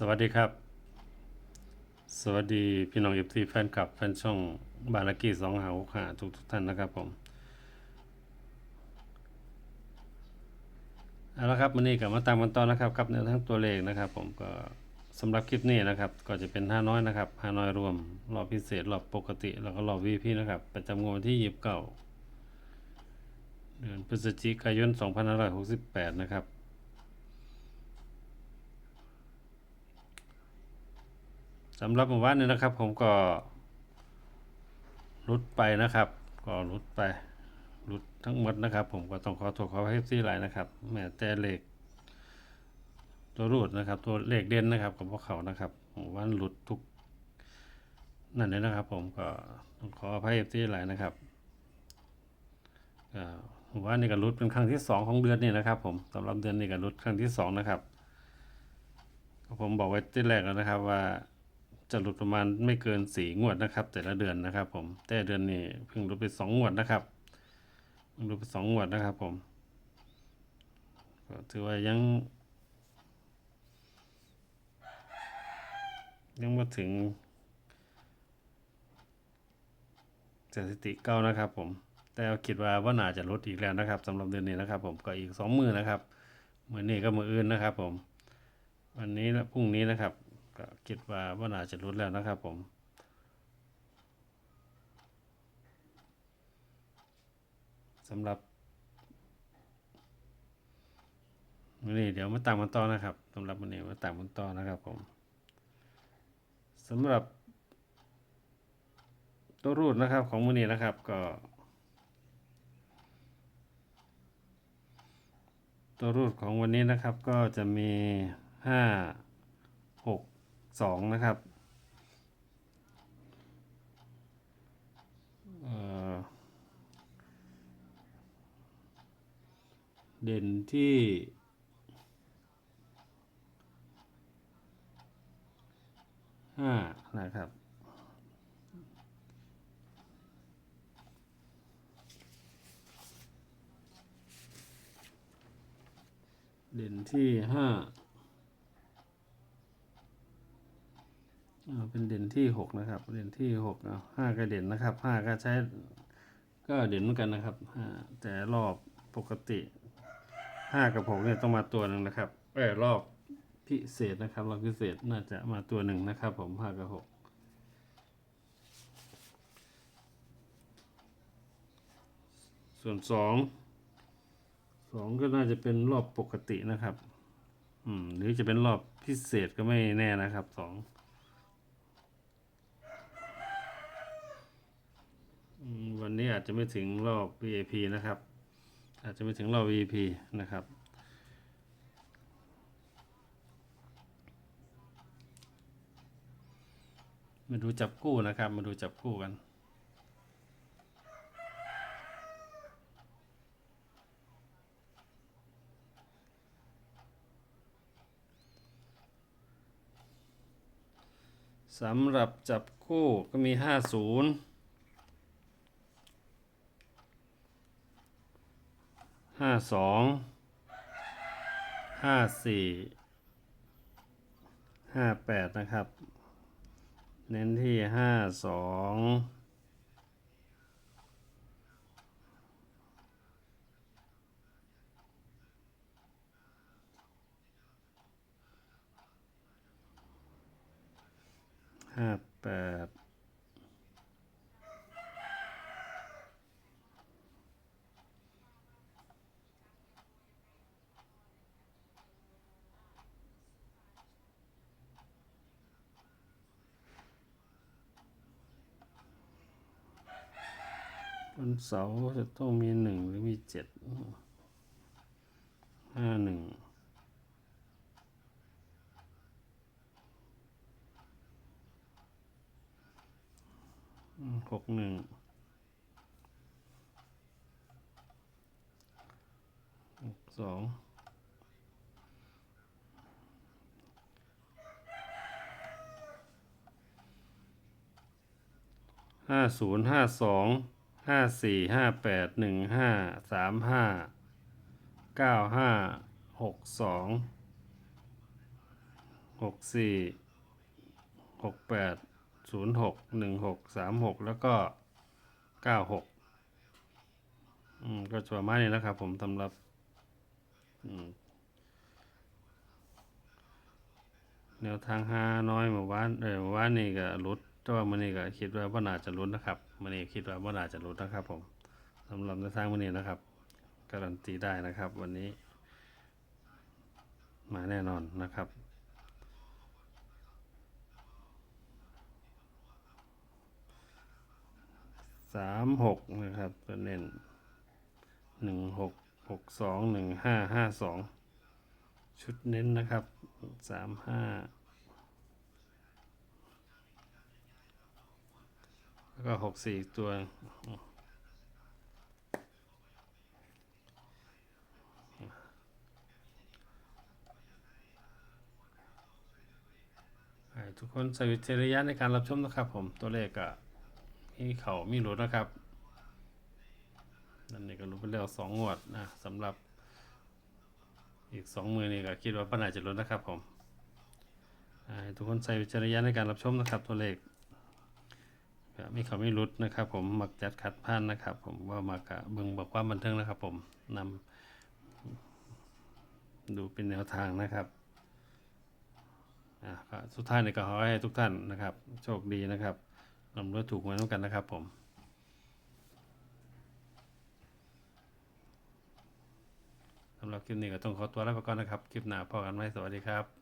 สวัสดีครับ สวัสดีพี่น้องเอฟซีแฟนคลับแฟนช่องบาลากี้สองหาหกหาทุกทุกท่านนะครับผมเอาละครับวันนี้กลับมาตามกันต่อนะครับกับแนวทางตัวเลขนะครับ ผมก็สำหรับคลิปนี้นะครับ ก็จะเป็นห้าน้อยนะครับห้าน้อยรวมรอบพิเศษรอบปกติแล้วก็รอบวีพีนะครับประจำงวดที่ยิบเก้าเดือนพฤศจิกายนสองพันห้าร้อยหกสิบแปดนะครับ สำหรับหมู่บ้านนี้นะครับ ผมก็รุดไปนะครับ ก็รุดไปรุดทั้งหมดนะครับ ผมก็ต้องขอโทษขอให้ที่หลายนะครับแม้แต่เลขตัวรูดนะครับ ตัวเลขเด่นนะครับกับพวกเขานะครับหมู่บ้านหลุดทุกนั่นเลยนะครับ ผมก็ต้องขออภัยที่หลายนะครับหมู่บ้านนี้ก็รุดเป็นครั้งที่สองของเดือนนี้นะครับ ผมสำหรับเดือนนี้ก็รุดครั้งที่สองนะครับผมบอกไว้ที่แรกแล้วนะครับว่า จะหลุดประมาณไม่เกินสี่งวดนะครับ แต่ละเดือนนะครับ ผม แต่เดือนนี้เพิ่งหลุดไปสองงวดนะครับเพิ่งหลุดไปสองงวดนะครับ ผมก็ถือว่ายัง ยังมาถึงสถิติเก้านะครับผมแต่คิดว่าว่าน่าจะลดอีกแล้วนะครับสำหรับเดือนนี้นะครับ ผมก็อีกสองมือนะครับมือนี้ก็มืออื่นนะครับ ผม วันนี้และพรุ่งนี้นะครับ ก็คิดว่าว่าน่าจะรุดแล้วนะครับผมสำหรับวันี่เดี๋ยวมาต่ามกันต่อนะครับสำหรับมันนี่มาต่ามกันต่อนะครับผมสำหรับตัวรูดนะครับของมันนี่นะครับก็ตัวรูดของวันนี้นะครับก็จะมีห้า สองนะครับเด่นที่ห้านะครับ เด่นที่ห้า เป็นเด่นที่หกนะครับ เด่นที่หกห้าก็เด่นนะครับห้าก็ใช้ก็เด่นเหมือนกันนะครับห้าแต่รอบปกติห้ากับหกเนี่ยต้องมาตัวหนึ่งนะครับเออรอบพิเศษนะครับรอบพิเศษน่าจะมาตัวหนึ่งนะครับ ผมห้ากับหกส่วนสองสองก็น่าจะเป็นรอบปกตินะครับ อืมหรือจะเป็นรอบพิเศษก็ไม่แน่นะครับสอง วันนี้อาจจะไม่ถึงรอบ VAP นะครับ อาจจะไม่ถึงรอบ VAP นะครับ มาดูจับกู้นะครับ มาดูจับกู้กันสำหรับจับคู่ก็มี 50 ห้าสองห้าสี่ห้าแปดนะครับ เน้นที่ห้าสองห้าแปด วันเสาร์จะต้องมีหนึ่งหรือมีเจ็ดห้าหนึ่งหกหนึ่งหกสองห้าศูนย์ห้าสอง ห้าสี่ห้าแปดหนึ่งห้าสามห้าเก้าห้าหกสองหกสี่หกแปดศูนย์หกหนึ่งหกสามหกแล้วก็เก้าหกอืมก็จะประมาณนี้นะครับผมสำหรับอืมแนวทางหาน้อยเมื่อวานเออเมื่อวานนี่ก็ลด แต่ว่ามันนี่ก็คิดว่าว่าน่าจะลดนนะครับมันนี่คิดว่าว่าน่าจะลดนนะครับ ผมสำหรับแนทางมันนี้นะครับการันตีได้นะครับ วันนี้ มาแน่นอนนะครับสามหกนะครับตัวเน้นหนึ่งหกหกสองหนึ่งห้าห้าสองชุดเน้นนะครับสามห้า แล้วก็หกสี่ตัว ทุกคนใส่วิจารณญาณในการรับชมนะครับผมตัวเลขก็มีเขามีหลุดนะครับนั่นนี่ก็รู้ไปแล้วสองงวดนะสำหรับอีกสองมือนี่ก็คิดว่าปัญหาจะลดนะครับผมทุกคนใส่วิจารณญาณในการรับชมนะครับตัวเลข มีเขาไม่รุดนะครับ ผมมักจัดขัดพันนะครับ ผมว่ามักะเบิ่งบอกความบันเทิงนะครับ ผมนำดูเป็นแนวทางนะครับอะก็สุดท้ายนี่ก็ขอให้ทุกท่านนะครับ โชคดีนะครับลำรวยถูกหวยต้องกันนะครับ ผมสำหรับคลิปนี้ก็ต้องขอตัวลาไปก่อนนะครับ คลิปหน้าพอกันไหมสวัสดีครับ